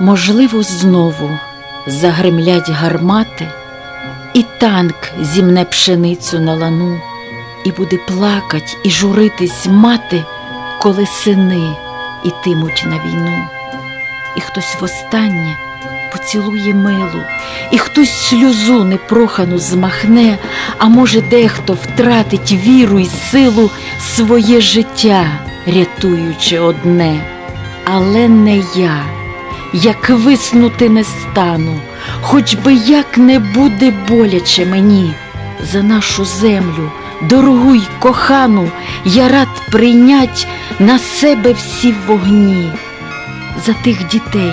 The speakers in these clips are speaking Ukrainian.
Можливо, знову загремлять гармати, і танк зімне пшеницю на лану, і буде плакать і журитись мати, коли сини ітимуть на війну. І хтось востаннє поцілує милу, і хтось сльозу непрохану змахне, а може, дехто втратить віру і силу своє життя, рятуючи одне, але не я. Як виснути не стану, хоч би як не буде боляче мені, за нашу землю, дорогу й кохану, я рад прийнять на себе всі вогні, за тих дітей,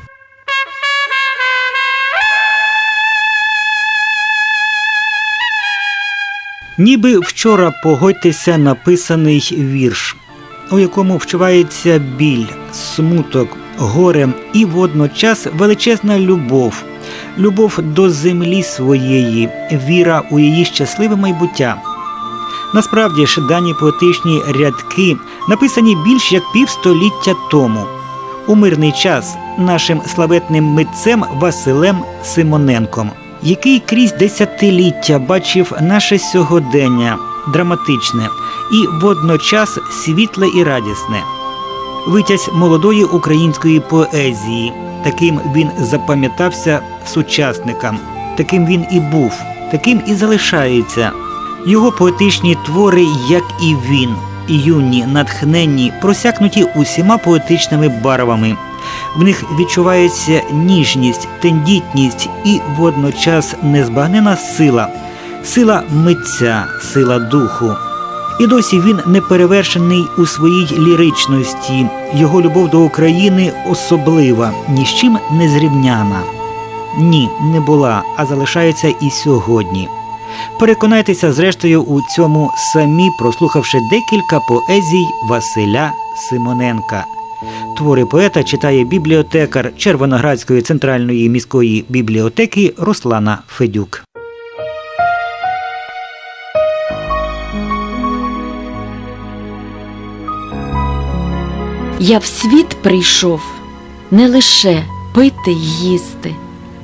Ніби вчора погодьтеся написаний вірш, у якому вчувається біль, смуток, горе і водночас величезна любов, любов до землі своєї, віра у її щасливе майбуття. Насправді ж дані поетичні рядки написані більш як півстоліття тому. У мирний час нашим славетним митцем Василем Симоненком, який крізь десятиліття бачив наше сьогодення драматичне і водночас світле і радісне. Витязь молодої української поезії. Таким він запам'ятався сучасникам, таким він і був, таким і залишається. Його поетичні твори, як і він, юні, натхненні, просякнуті усіма поетичними барвами. В них відчувається ніжність, тендітність і водночас незбагнена сила, сила митця, сила духу. І досі він не перевершений у своїй ліричності. Його любов до України особлива, ні з чим не зрівняна. Ні, не була, а залишається і сьогодні. Переконайтеся, зрештою, у цьому самі, прослухавши декілька поезій Василя Симоненка. Твори поета читає бібліотекар Червоноградської центральної міської бібліотеки Руслана Федюк. Я в світ прийшов не лише пити й їсти,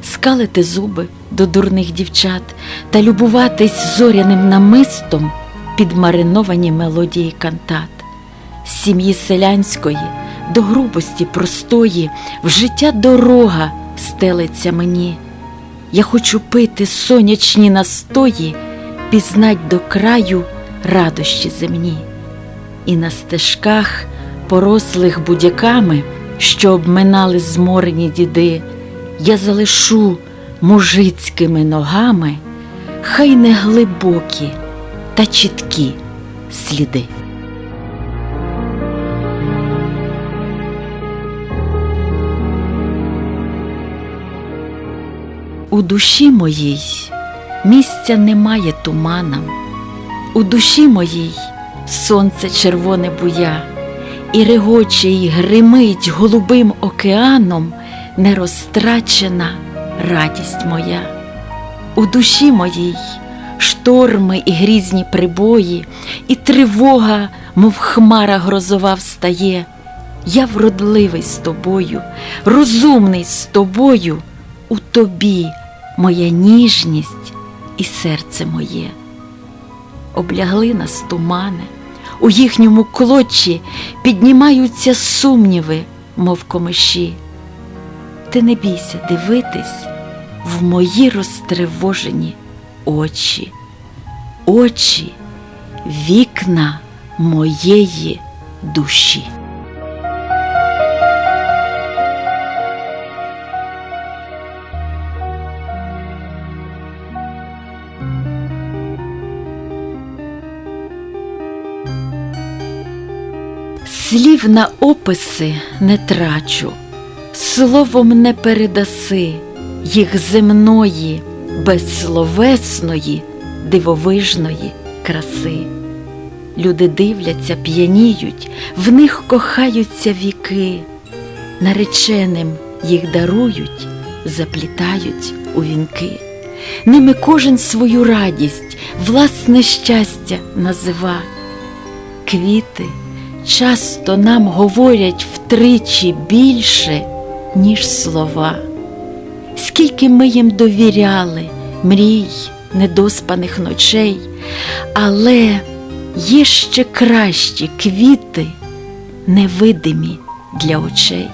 скалити зуби до дурних дівчат та любуватись зоряним намистом під мариновані мелодії кантат. З сім'ї селянської до грубості простої в життя дорога стелиться мені. Я хочу пити сонячні настої, пізнать до краю радощі земні. І на стежках, порослих будяками, що обминали зморені діди, я залишу мужицькими ногами, хай не глибокі та чіткі сліди. У душі моїй місця немає туманам, у душі моїй сонце червоне буя, і регоче й гримить голубим океаном нерозтрачена радість моя. У душі моїй шторми і грізні прибої, і тривога, мов хмара грозова встає. Я вродливий з тобою, розумний з тобою, у тобі моя ніжність і серце моє. Облягли нас тумани, у їхньому клочі піднімаються сумніви, мов комиші. Ти не бійся дивитись в мої розтривожені очі, очі, вікна моєї душі. Слів на описи не трачу, словом не передаси їх земної, безсловесної, дивовижної краси. Люди дивляться, п'яніють, в них кохаються віки, нареченим їх дарують, заплітають у вінки. Ними кожен свою радість, власне щастя назива. Квіти часто нам говорять втричі більше, ніж слова. Скільки ми їм довіряли, мрій, недоспаних ночей, але є ще кращі квіти, невидимі для очей.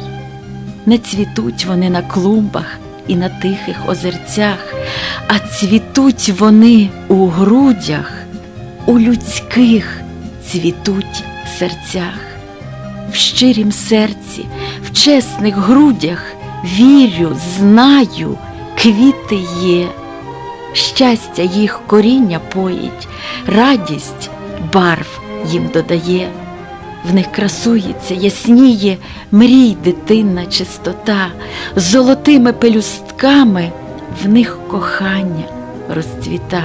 Не цвітуть вони на клумбах і на тихих озерцях, а цвітуть вони у грудях, у людських цвітуть серцях. В щирім серці, в чесних грудях вірю, знаю, квіти є. Щастя їх коріння поїть, радість барв їм додає. В них красується, ясніє мрій дитинна чистота, золотими пелюстками в них кохання розцвіта,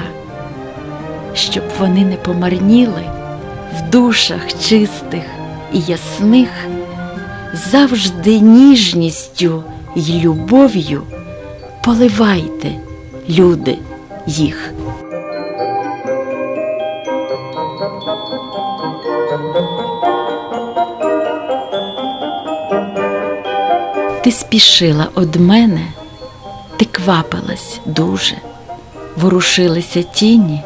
щоб вони не помарніли в душах чистих і ясних, завжди ніжністю й любов'ю поливайте, люди, їх. Ти спішила од мене, ти квапилась дуже, ворушилися тіні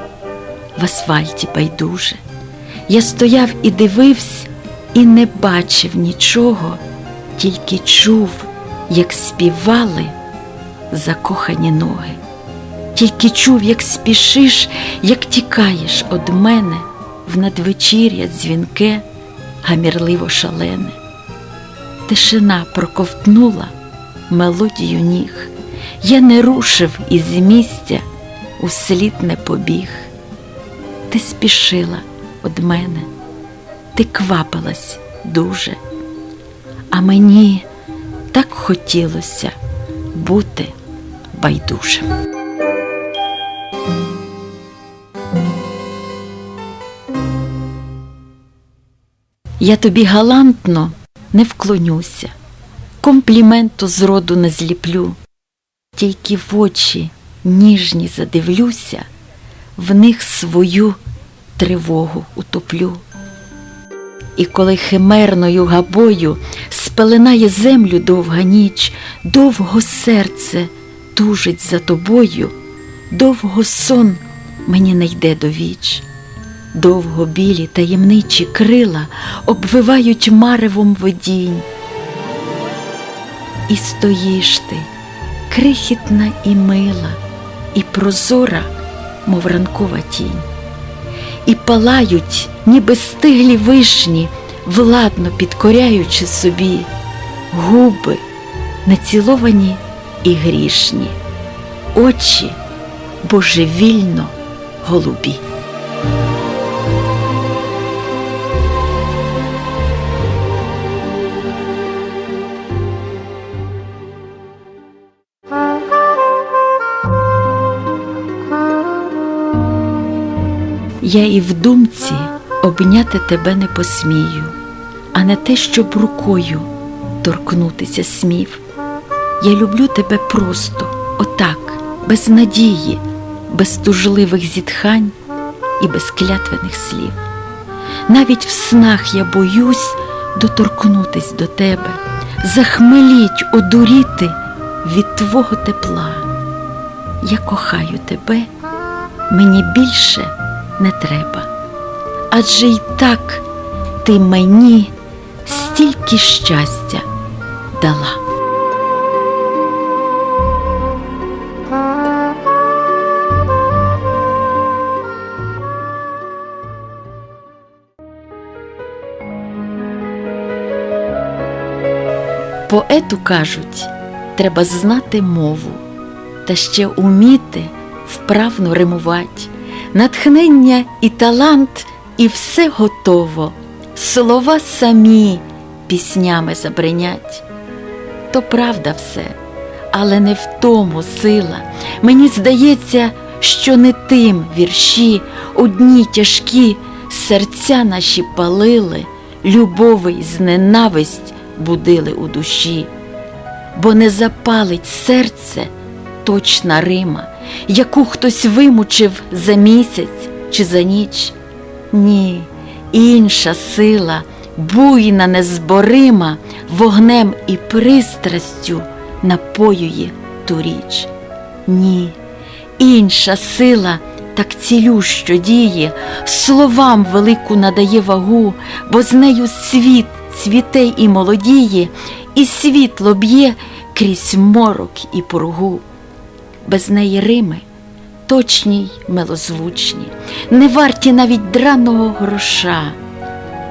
в асфальті байдуже. Я стояв і дивився, і не бачив нічого, тільки чув, як співали закохані ноги, тільки чув, як спішиш, як тікаєш од мене в надвечір'я дзвінке, гамірливо шалене. Тишина проковтнула мелодію ніг. Я не рушив із місця, услід не побіг. Ти спішила од мене, ти квапилась дуже, а мені так хотілося бути байдужим. Я тобі галантно не вклонюся, компліменту зроду не зліплю, тільки в очі ніжні задивлюся, в них свою тривогу утоплю. І коли химерною габою спеленає землю довга ніч, довго серце тужить за тобою, довго сон мені не йде до віч. Довго білі таємничі крила обвивають маревом видінь. І стоїш ти, крихітна і мила, і прозора, мов ранкова тінь, і палають, ніби стиглі вишні, владно підкоряючи собі, губи націловані і грішні, очі божевільно голубі. Я і в думці обняти тебе не посмію, а не те, щоб рукою торкнутися смів. Я люблю тебе просто, отак, без надії, без тужливих зітхань і без клятвених слів. Навіть в снах я боюсь доторкнутись до тебе, захмеліть, одуріти від твого тепла. Я кохаю тебе, мені більше не треба. Адже й так ти мені стільки щастя дала. Поету кажуть, треба знати мову, та ще уміти вправно римувати. Натхнення і талант, і все готово. слова самі піснями забринять. То правда все, але не в тому сила. Мені здається, що не тим вірші одні тяжкі серця наші палили, любови й зненависть будили у душі, бо не запалить серце точна Рима, яку хтось вимучив за місяць чи за ніч. Ні, інша сила, буйна, незборима, вогнем і пристрастю напоює ту річ. Ні, інша сила так цілющо діє, словам велику надає вагу, бо з нею світ цвіте і молодіє, і світло б'є крізь морок і пургу. Без неї Рими точні й милозвучні, не варті навіть драного гроша.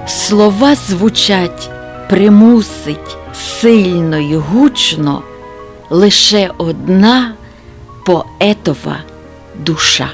Слова звучать примусить сильно й гучно лише одна поетова душа.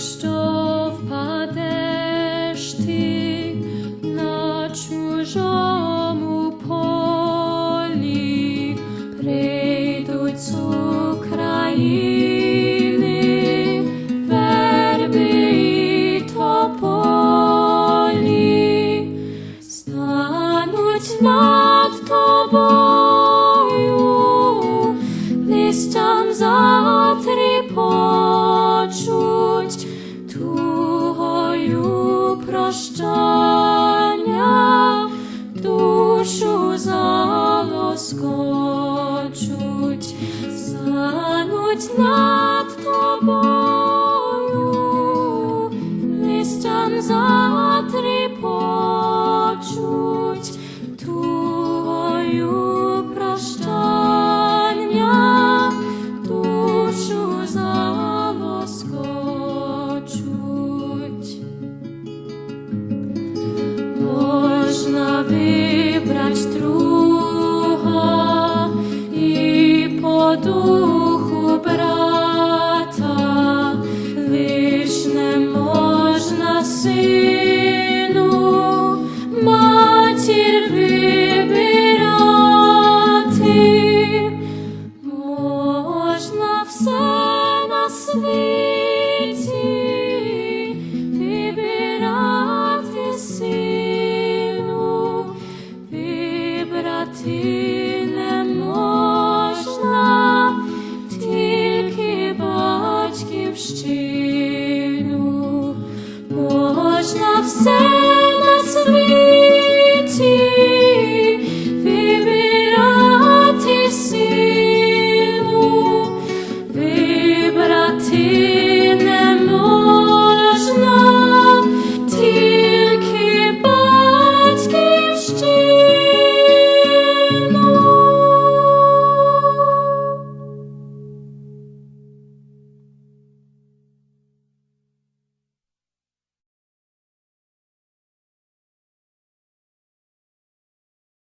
Stovepipe.